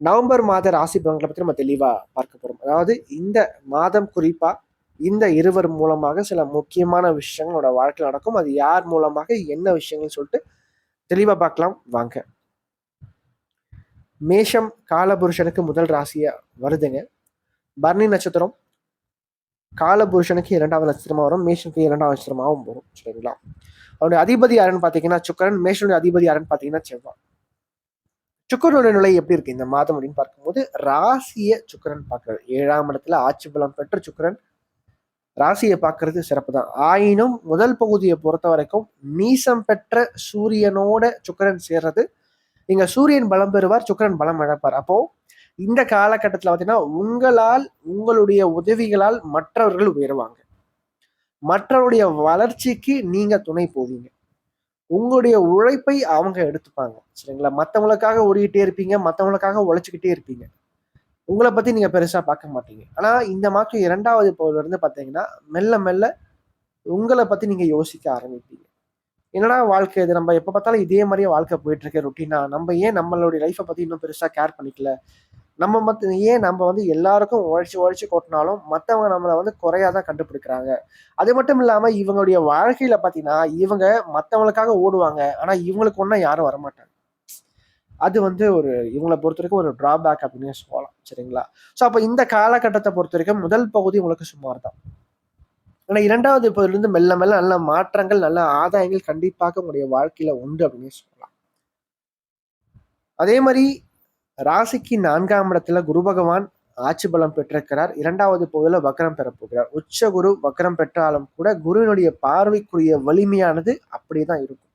November மாத ராசி பலன்களை பற்றி நம்ம தெளிவாக பார்க்க போகிறோம் அதாவது இந்த மாதம் குறிப்பாக இந்த இருவர் மூலமாக சில முக்கியமான விஷயங்களோட வாழ்க்கையில் நடக்கும். அது யார் மூலமாக என்ன விஷயங்கள்னு சொல்லிட்டு தெளிவாக பார்க்கலாம். வாங்க. மேஷம் காலபுருஷனுக்கு முதல் ராசியா வருதுங்க. பர்ணி நட்சத்திரம் காலபுருஷனுக்கு இரண்டாவது நட்சத்திரமாக வரும். மேஷனுக்கு இரண்டாவது நட்சத்திரமாகவும் வரும். சரிங்களா? அவனுடைய அதிபதி யாருன்னு பார்த்தீங்கன்னா சுக்கரன். மேஷனுடைய அதிபதி யாருன்னு பார்த்தீங்கன்னா செவ்வாய். சுக்கரனுடைய நிலை எப்படி இருக்கு? இந்த மாதம் அப்படின்னு பார்க்கும்போது ராசியை சுக்கரன் பார்க்கறது ஏழாம் இடத்துல ஆட்சி பலம் பெற்ற சுக்கரன் ராசியை பார்க்கறது சிறப்பு தான். ஆயினும் முதல் பகுதியை பொறுத்த வரைக்கும் நீசம் பெற்ற சூரியனோட சுக்கரன் சேர்றது. நீங்க சூரியன் பலம் பெறுவார் சுக்கரன் பலம் இழப்பார். அப்போ இந்த காலகட்டத்தில் பார்த்தீங்கன்னா உங்களால் உங்களுடைய உதவிகளால் மற்றவர்கள் உயருவாங்க. மற்றவருடைய வளர்ச்சிக்கு நீங்க துணை போவீங்க. உங்களுடைய உழைப்பை அவங்க எடுத்துப்பாங்க. சரிங்களா? மற்றவங்களுக்காக ஓடிக்கிட்டே இருப்பீங்க மற்றவங்களுக்காக உழைச்சிக்கிட்டே இருப்பீங்க. உங்களை பற்றி நீங்கள் பெருசாக பார்க்க மாட்டீங்க. ஆனால் இந்த மாதம் இரண்டாவது இருந்து பார்த்தீங்கன்னா மெல்ல மெல்ல உங்களை பற்றி நீங்கள் யோசிக்க ஆரம்பிப்பீங்க. என்னடா வாழ்க்கை இது? நம்ம எப்போ பார்த்தாலும் இதே மாதிரியே வாழ்க்கை போயிட்டுருக்கு ருட்டீனா நம்ம ஏன் நம்மளுடைய லைஃப்பை பற்றி இன்னும் பெருசாக கேர் பண்ணிக்கல? நம்ம மத்த ஏன் நம்ம வந்து எல்லாருக்கும் உழைச்சி உழைச்சி கொட்டினாலும் மற்றவங்க நம்மளை வந்து குறையாக தான் கண்டுபிடிக்கிறாங்க. அது மட்டும் இல்லாம இவங்களுடைய வாழ்க்கையில பாத்தீங்கன்னா இவங்க மற்றவங்களுக்காக ஓடுவாங்க. ஆனா இவங்களுக்கு ஒன்றும் யாரும் வரமாட்டாங்க. அது வந்து ஒரு இவங்களை பொறுத்த வரைக்கும் ஒரு டிராபேக் அப்படின்னு சொல்லலாம். சரிங்களா? ஸோ அப்போ இந்த காலகட்டத்தை பொறுத்த வரைக்கும் முதல் பகுதி உங்களுக்கு சுமார் தான் ஆனால் இரண்டாவது இப்போதுலேருந்து மெல்ல மெல்ல நல்ல மாற்றங்கள் நல்ல ஆதாயங்கள் கண்டிப்பாக உங்களுடைய வாழ்க்கையில உண்டு அப்படின்னு சொல்லலாம். அதே மாதிரி ராசிக்கு நான்காம் இடத்துல குரு பகவான் ஆட்சி பலம் பெற்றிருக்கிறார். இரண்டாவது பகுதியில் வக்கரம் பெற போகிறார். உச்ச குரு வக்கரம் பெற்றாலும் கூட குருவினுடைய பார்வைக்குரிய வலிமையானது அப்படியே தான் இருக்கும்.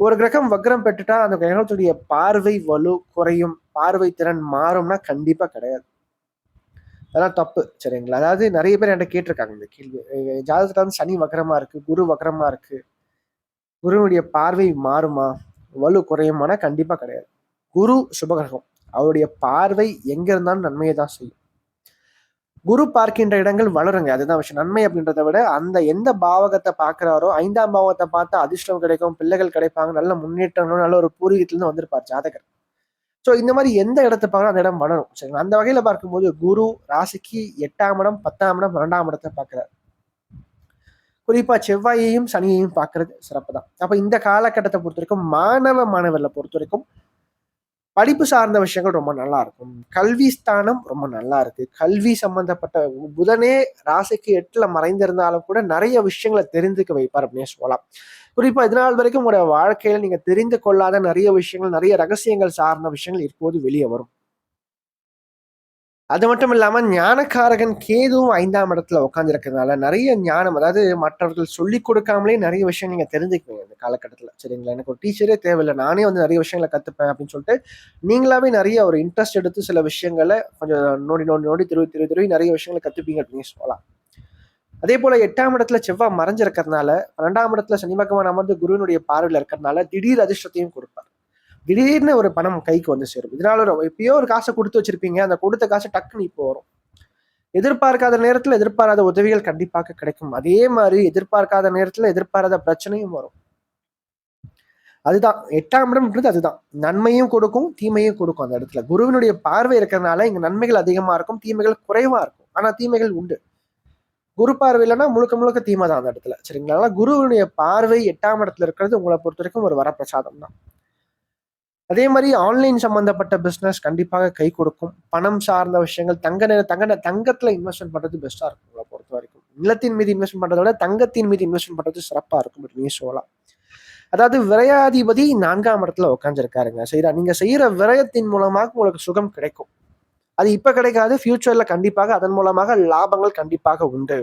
ஒரு கிரகம் வக்ரம் பெற்றுட்டா அந்த கிரகத்துடைய பார்வை வலு குறையும். பார்வை திறன் மாறும்னா கண்டிப்பா கிடையாது. அதெல்லாம் தப்பு சரிங்களா? அதாவது நிறைய பேர் என்கிட்ட கேட்டிருக்காங்க இந்த கேள்வி. ஜாதகத்துல வந்து சனி வக்கரமா இருக்கு குரு வக்கரமா இருக்கு. குருவினுடைய பார்வை மாறுமா? வலு குறையுமானா? கண்டிப்பா கிடையாது. குரு சுபகிரகம் அவருடைய பார்வை எங்க இருந்தாலும் நன்மையை தான் செய்யும். குரு பார்க்கின்ற இடங்கள் வளருங்க. அதுதான் விஷயம். நன்மை அப்படின்றத விட அந்த எந்த பாவகத்தை பார்க்குறாரோ ஐந்தாம் பாவகத்தை பார்த்தா அதிர்ஷ்டம் கிடைக்கும் பிள்ளைகள் கிடைப்பாங்க நல்ல முன்னேற்றங்களும் நல்ல ஒரு பூர்வீகத்துலேருந்து வந்திருப்பார் ஜாதகர். ஸோ இந்த மாதிரி எந்த இடத்தை பார்க்கணும் அந்த இடம் வளரும். சரிங்களா? அந்த வகையில பார்க்கும்போது குரு ராசிக்கு எட்டாம் இடம் பத்தாம் இடம் பன்னெண்டாம் இடத்தை பார்க்கிறார். குறிப்பா செவ்வாயையும் சனியையும் பார்க்கறது சிறப்பு தான் அப்போ இந்த காலகட்டத்தை பொறுத்த வரைக்கும் மாணவ மாணவர்களை பொறுத்த வரைக்கும் படிப்பு சார்ந்த விஷயங்கள் ரொம்ப நல்லா இருக்கும். கல்வி ஸ்தானம் ரொம்ப நல்லா இருக்கு. கல்வி சம்பந்தப்பட்ட புதனே ராசிக்கு எட்டுல மறைந்திருந்தாலும் கூட நிறைய விஷயங்களை தெரிந்துக்க வைப்பார் அப்படின்னு சொல்லலாம். குறிப்பா இதனால் வரைக்கும் உங்களுடைய வாழ்க்கையில நீங்க தெரிந்து கொள்ளாத நிறைய விஷயங்கள் நிறைய ரகசியங்கள் சார்ந்த விஷயங்கள் இப்போது வெளியே வரும். அது மட்டும் இல்லாமல் ஞானக்காரகன் கேதுவும் ஐந்தாம் இடத்துல உட்காந்துருக்கிறதுனால நிறைய ஞானம் அதாவது மற்றவர்கள் சொல்லி கொடுக்காமலே நிறைய விஷயம் நீங்கள் தெரிஞ்சுக்குவீங்க இந்த காலகட்டத்தில். சரிங்களா? எனக்கு ஒரு டீச்சரே தேவையில்லை. நானே வந்து நிறைய விஷயங்களை கற்றுப்பேன் அப்படின்னு சொல்லிட்டு நீங்களாவே நிறைய ஒரு இன்ட்ரெஸ்ட் எடுத்து சில விஷயங்களை கொஞ்சம் நோடி நோடி நோடி திருவி திருவி திருவி நிறைய விஷயங்களை கற்றுப்பீங்க அப்படின்னு சொல்லலாம். அதே போல எட்டாம் இடத்துல செவ்வாய் மறைஞ்சிருக்கிறதுனால பன்னெண்டாம் இடத்துல சனி பகவான் அமர்ந்து குருவினுடைய பார்வையில் இருக்கிறதுனால திடீர் அதிர்ஷ்டத்தையும் கொடுப்பார். திடீர்னு ஒரு பணம் கைக்கு வந்து சேரும். இதனால ஒரு எப்பயோ ஒரு காசை கொடுத்து வச்சிருப்பீங்க. அந்த கொடுத்த காசு டக்குன்னு இப்போ வரும். எதிர்பார்க்காத நேரத்துல எதிர்பாராத உதவிகள் கண்டிப்பாக கிடைக்கும். அதே மாதிரி எதிர்பார்க்காத நேரத்தில் எதிர்பாராத பிரச்சனையும் வரும். அதுதான். எட்டாம் இடம்ன்றது அதுதான். நன்மையும் கொடுக்கும் தீமையும் கொடுக்கும் அந்த இடத்துல. குருவினுடைய பார்வை இருக்கிறதுனால இங்க நன்மைகள் அதிகமா இருக்கும் தீமைகள் குறைவா இருக்கும். ஆனா தீமைகள் உண்டு. குரு பார்வை இல்லைன்னா முழுக்க முழுக்க தீமை தான் அந்த இடத்துல. சரிங்களா? குருவினுடைய பார்வை எட்டாம் இடத்துல இருக்கிறது உங்களை பொறுத்த வரைக்கும் ஒரு வரப்பிரசாதம் தான். அதே மாதிரி ஆன்லைன் சம்மந்தப்பட்ட பிஸ்னஸ் கண்டிப்பாக கை கொடுக்கும். பணம் சார்ந்த விஷயங்கள் தங்க நில தங்க தங்கத்தில் இன்வெஸ்ட்மெண்ட் பண்ணுறது பெஸ்ட்டாக இருக்கும் உங்களை பொறுத்த வரைக்கும். நிலத்தின் மீது இன்வெஸ்ட்மெண்ட் பண்ணுறத விட தங்கத்தின் மீது இன்வெஸ்ட்மெண்ட் பண்ணுறது சிறப்பாக இருக்கும் அப்படின்னு சொல்லலாம். அதாவது விரையாதிபதி நான்காம் இடத்துல உட்காந்துருக்காருங்க சரியா? நீங்கள் செய்கிற விரயத்தின் மூலமாக உங்களுக்கு சுகம் கிடைக்கும். அது இப்போ கிடைக்காது ஃபியூச்சரில் கண்டிப்பாக அதன் மூலமாக லாபங்கள் கண்டிப்பாக உண்டு.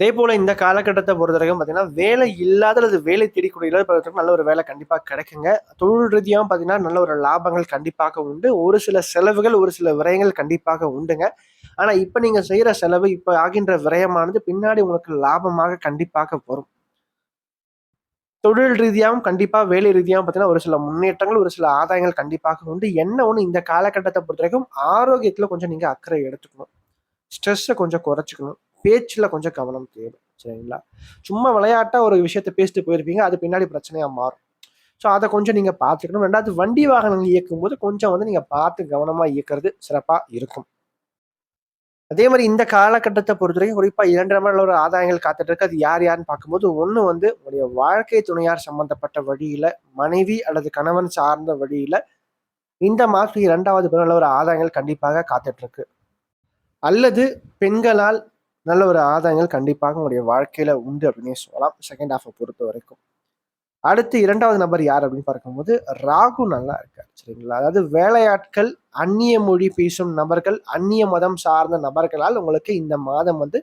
அதே போல இந்த காலகட்டத்தை பொறுத்த வரைக்கும் பார்த்தீங்கன்னா வேலை இல்லாத அல்லது வேலை தேடிக்கூடிய பொறுத்தவரைக்கும் நல்ல ஒரு வேலை கண்டிப்பாக கிடைக்குங்க. தொழில் ரீதியாகவும் பார்த்தீங்கன்னா நல்ல ஒரு லாபங்கள் கண்டிப்பாக உண்டு. ஒரு சில செலவுகள் ஒரு சில விரயங்கள் கண்டிப்பாக உண்டுங்க. ஆனால் இப்போ நீங்கள் செய்கிற செலவு இப்போ ஆகின்ற விரயமானது பின்னாடி உங்களுக்கு லாபமாக கண்டிப்பாக வரும். தொழில் ரீதியாகவும் கண்டிப்பாக வேலை ரீதியாகவும் பார்த்தீங்கன்னா ஒரு சில முன்னேற்றங்கள் ஒரு சில ஆதாயங்கள் கண்டிப்பாக உண்டு. என்ன ஒன்று இந்த காலகட்டத்தை பொறுத்த வரைக்கும் ஆரோக்கியத்தில் கொஞ்சம் நீங்கள் அக்கறை எடுத்துக்கணும். ஸ்ட்ரெஸ்ஸை கொஞ்சம் குறைச்சிக்கணும். பேச்சில் கொஞ்சம் கவனம் தேவை சரிங்களா? சும்மா விளையாட்டாக ஒரு விஷயத்த பேசிட்டு போயிருப்பீங்க அது பின்னாடி பிரச்சனையாக மாறும். ஸோ அதை கொஞ்சம் நீங்கள் பார்த்துக்கணும். ரெண்டாவது வண்டி வாகனங்கள் இயக்கும் போது கொஞ்சம் வந்து நீங்கள் பார்த்து கவனமாக இயக்கிறது சிறப்பாக இருக்கும். அதே மாதிரி இந்த காலகட்டத்தை பொறுத்த வரைக்கும் குறிப்பாக இரண்டரை மணி ஒரு ஆதாயங்கள் காத்துட்டு இருக்கு. அது யார் யாருன்னு பார்க்கும்போது ஒன்று வந்து உங்களுடைய வாழ்க்கை துணையார் சம்பந்தப்பட்ட வழியில மனைவி அல்லது கணவன் சார்ந்த வழியில இந்த மாதத்துக்கு இரண்டாவது நல்ல ஒரு ஆதாயங்கள் கண்டிப்பாக காத்துட்டு இருக்கு. அல்லது பெண்களால் நல்ல ஒரு ஆதாயங்கள் கண்டிப்பாக உங்களுடைய வாழ்க்கையில உண்டு அப்படின்னே சொல்லலாம். செகண்ட் ஹாஃபை பொறுத்த வரைக்கும். அடுத்து இரண்டாவது நபர் யார் அப்படின்னு பார்க்கும்போது ராகு நல்லா இருக்கார் சரிங்களா? அதாவது வேலையாட்கள் அந்நிய மொழி பேசும் நபர்கள் அந்நிய மதம் சார்ந்த நபர்களால் உங்களுக்கு இந்த மாதம் வந்து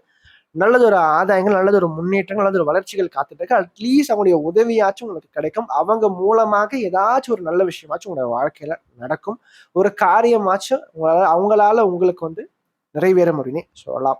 நல்லது ஒரு ஆதாயங்கள் நல்லது ஒரு முன்னேற்றங்கள் நல்லது ஒரு வளர்ச்சிகள் காத்துட்டு இருக்கு அட்லீஸ்ட் அவங்களுடைய உதவியாச்சும் உங்களுக்கு கிடைக்கும். அவங்க மூலமாக ஏதாச்சும் ஒரு நல்ல விஷயமாச்சும் உங்களுடைய வாழ்க்கையில நடக்கும். ஒரு காரியமாச்சும் உங்களால் அவங்களால உங்களுக்கு வந்து நிறைவேற முடியும்னே சொல்லலாம்.